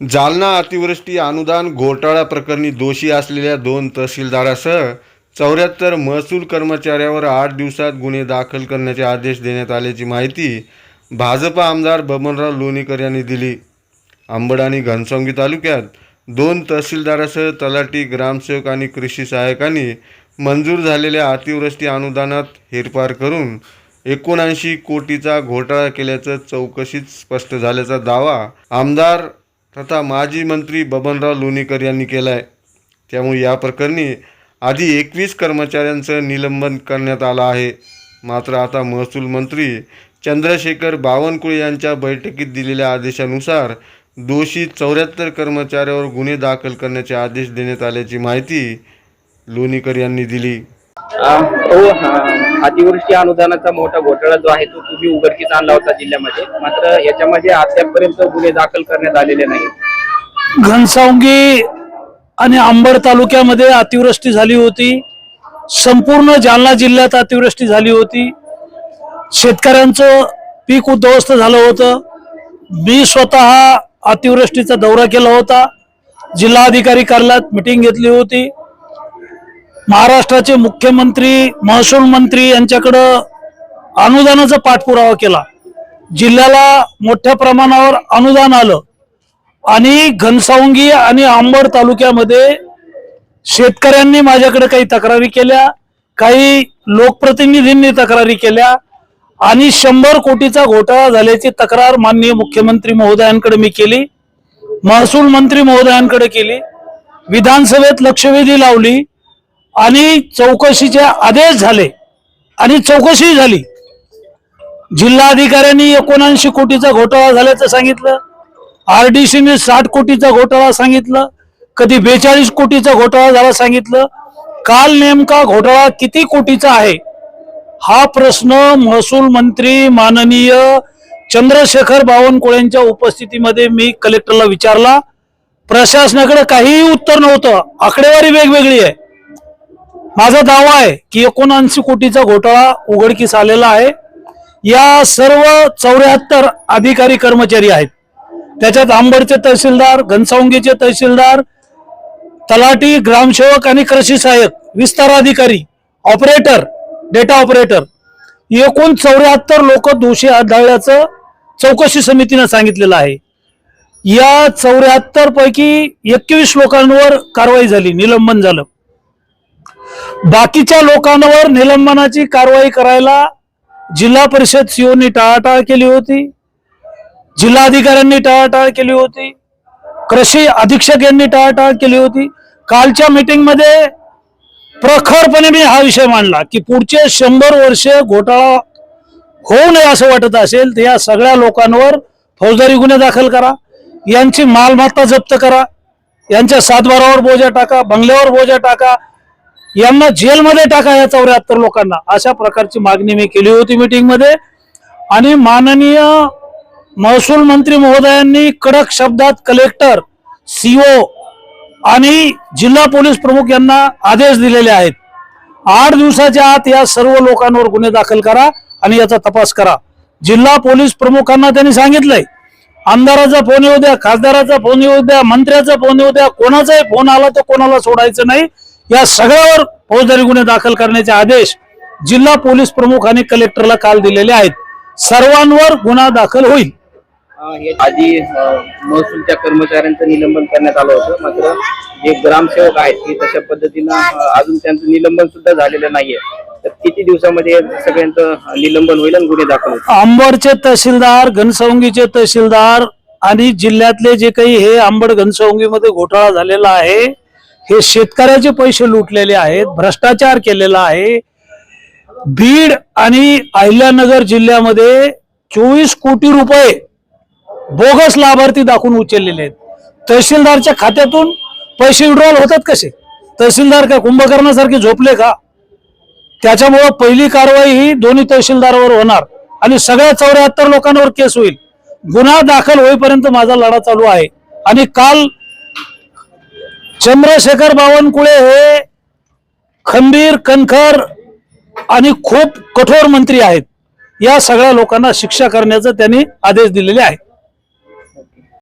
जालना अतिवृष्टी अनुदान घोटाळा प्रकरणी दोषी असलेल्या दोन तहसीलदारासह चौऱ्याहत्तर महसूल कर्मचाऱ्यावर आठ दिवसात गुन्हे दाखल करण्याचे आदेश देण्यात आल्याची माहिती भाजप आमदार बबनराव लोणीकर यांनी दिली. आंबड आणि घनसंगी तालुक्यात दोन तहसीलदारासह तलाठी ग्रामसेवक आणि कृषी सहाय्यकांनी मंजूर झालेल्या अतिवृष्टी अनुदानात हेरफार करून एकोणऐंशी कोटीचा घोटाळा केल्याचं चौकशीत स्पष्ट झाल्याचा दावा आमदार तथा माजी मंत्री बबनराव लोणीकर यांनी केला आहे त्यामुळे या प्रकरणी आधी एकवीस कर्मचाऱ्यांचं निलंबन करण्यात आलं आहे. मात्र आता महसूल मंत्री चंद्रशेखर बावनकुळे यांच्या बैठकीत दिलेल्या आदेशानुसार दोषी चौऱ्याहत्तर कर्मचाऱ्यावर गुन्हे दाखल करण्याचे आदेश देण्यात आल्याची माहिती लोणीकर यांनी दिली. हो, हा, अतिवृष्टी अनुदानाचा मोठा घोटाळा जो आहे तो तुम्ही उघडकीस आणला होता जिल्ह्यामध्ये. मात्र याच्यामध्ये अद्यापपर्यंत गुन्हे दाखल करण्यात आलेले नाही घनसावंगी आणि अंबड तालुक्यामध्ये अतिवृष्टी झाली होती. संपूर्ण जालना जिल्ह्यात अतिवृष्टी झाली होती. शेतकऱ्यांचं पीक उद्ध्वस्त झालं होतं. मी स्वतः अतिवृष्टीचा दौरा केला होता. जिल्हाधिकारी कार्यालयात मिटिंग घेतली होती. महाराष्ट्राचे मुख्यमंत्री महसूल मंत्री यांच्याकडं अनुदानाचा पाठपुरावा केला. जिल्ह्याला मोठ्या प्रमाणावर अनुदान आलं. आणि घनसावंगी आणि आंबड तालुक्यामध्ये शेतकऱ्यांनी माझ्याकडे काही तक्रारी केल्या काही लोकप्रतिनिधींनी तक्रारी केल्या आणि शंभर कोटीचा घोटाळा झाल्याची तक्रार माननीय मुख्यमंत्री महोदयांकडे मी केली महसूल मंत्री महोदयांकडे केली विधानसभेत लक्षवेधी लावली आणि चौकशीचे आदेश झाले. आणि चौकशी झाली. जिल्हाधिकाऱ्यांनी एकोणऐंशी कोटीचा घोटाळा झाल्याचं सांगितलं. आरडीसीने साठ कोटीचा घोटाळा सांगितलं. कधी बेचाळीस कोटीचा घोटाळा झाला सांगितलं. काल नेमका घोटाळा किती कोटीचा आहे? हा प्रश्न महसूल मंत्री माननीय चंद्रशेखर बावनकुळेंच्या उपस्थितीमध्ये मी कलेक्टरला विचारला. प्रशासनाकडे काहीही उत्तर नव्हतं. आकडेवारी वेगवेगळी आहे. माझा दावा आहे की एकोणऐंशी कोटीचा घोटाळा उघडकीस आलेला आहे. या सर्व चौऱ्याहत्तर अधिकारी कर्मचारी आहेत. त्याच्यात आंबडचे तहसीलदार घनसावंगीचे तहसीलदार तलाठी ग्रामसेवक आणि कृषी सहाय्यक विस्तार अधिकारी ऑपरेटर डेटा ऑपरेटर. एकूण चौऱ्याहत्तर लोक दोषी आढळल्याचं चौकशी समितीनं सांगितलेलं आहे. या चौऱ्याहत्तर पैकी एकवीस लोकांवर कारवाई झाली निलंबन झालं. बाकीच्या लोकांवर निलंबनाची कारवाई करायला जिल्हा परिषद सीओनी टाळाटाळ केली होती. जिल्हाधिकाऱ्यांनी टाळाटाळ केली होती. कृषी अधीक्षक यांनी टाळाटाळ केली होती. कालच्या मीटिंगमध्ये प्रखरपणे मी हा विषय मांडला की पुढचे शंभर वर्ष घोटाळा होऊ नये असं वाटत असेल तर या सगळ्या लोकांवर फौजदारी गुन्हे दाखल करा. यांची मालमत्ता जप्त करा. यांच्या सातबारावर बोजा टाका बंगल्यावर बोजा टाका यांना जेलमध्ये टाका या चौऱ्याहत्तर लोकांना. अशा प्रकारची मागणी मी केली होती मिटिंगमध्ये. आणि माननीय महसूल मंत्री महोदयांनी कडक शब्दात कलेक्टर सीओ आणि जिल्हा पोलीस प्रमुख यांना आदेश दिलेले आहेत. आठ दिवसाच्या आत या सर्व लोकांवर गुन्हे दाखल करा आणि याचा तपास करा. जिल्हा पोलीस प्रमुखांना त्यांनी सांगितलंय आमदाराचा फोन येऊ द्या खासदाराचा फोन येऊ द्या मंत्र्याचा फोन येऊ द्या कोणाचाही फोन आला तर कोणाला सोडायचं नाही. या सगळ्यावर फौजदारी गुन्हे दाखल करण्याचे आदेश जिल्हा पोलीस प्रमुख आणि कलेक्टरला काल दिलेले आहेत. सर्वांवर गुन्हा दाखल होईल. आधी महसूलच्या कर्मचाऱ्यांचं निलंबन करण्यात आलं होतं. मात्र जे ग्रामसेवक आहेत ते तशा पद्धतीनं अजून त्यांचं निलंबन सुद्धा झालेलं नाहीये. तर किती दिवसामध्ये सगळ्यांचं निलंबन होईल आणि गुन्हे दाखल होतील? अंबडचे तहसीलदार घनसावंगीचे तहसीलदार आणि जिल्ह्यातले जे काही हे अंबड घनसावंगीमध्ये घोटाळा झालेला आहे हे शेतकऱ्याचे पैसे लुटलेले आहेत भ्रष्टाचार केलेला आहे. बीड आणि अहिल्यानगर जिल्ह्यामध्ये चोवीस कोटी रुपये बोगस लाभार्थी दाखवून उचललेले आहेत. तहसीलदारच्या खात्यातून पैसे विड्रॉल होतात कसे? तहसीलदार का कुंभकर्णासारखे झोपले का? त्याच्यामुळं पहिली कारवाई ही दोन्ही तहसीलदारावर होणार आणि सगळ्या चौऱ्याहत्तर लोकांवर केस होईल. गुन्हा दाखल होईपर्यंत माझा लढा चालू आहे. आणि काल चंद्रशेखर बावनकुळे हे खंबीर कणखर आणि खूप कठोर मंत्री आहेत. या सगळ्या लोकांना शिक्षा करण्याचं त्यांनी आदेश दिलेले आहे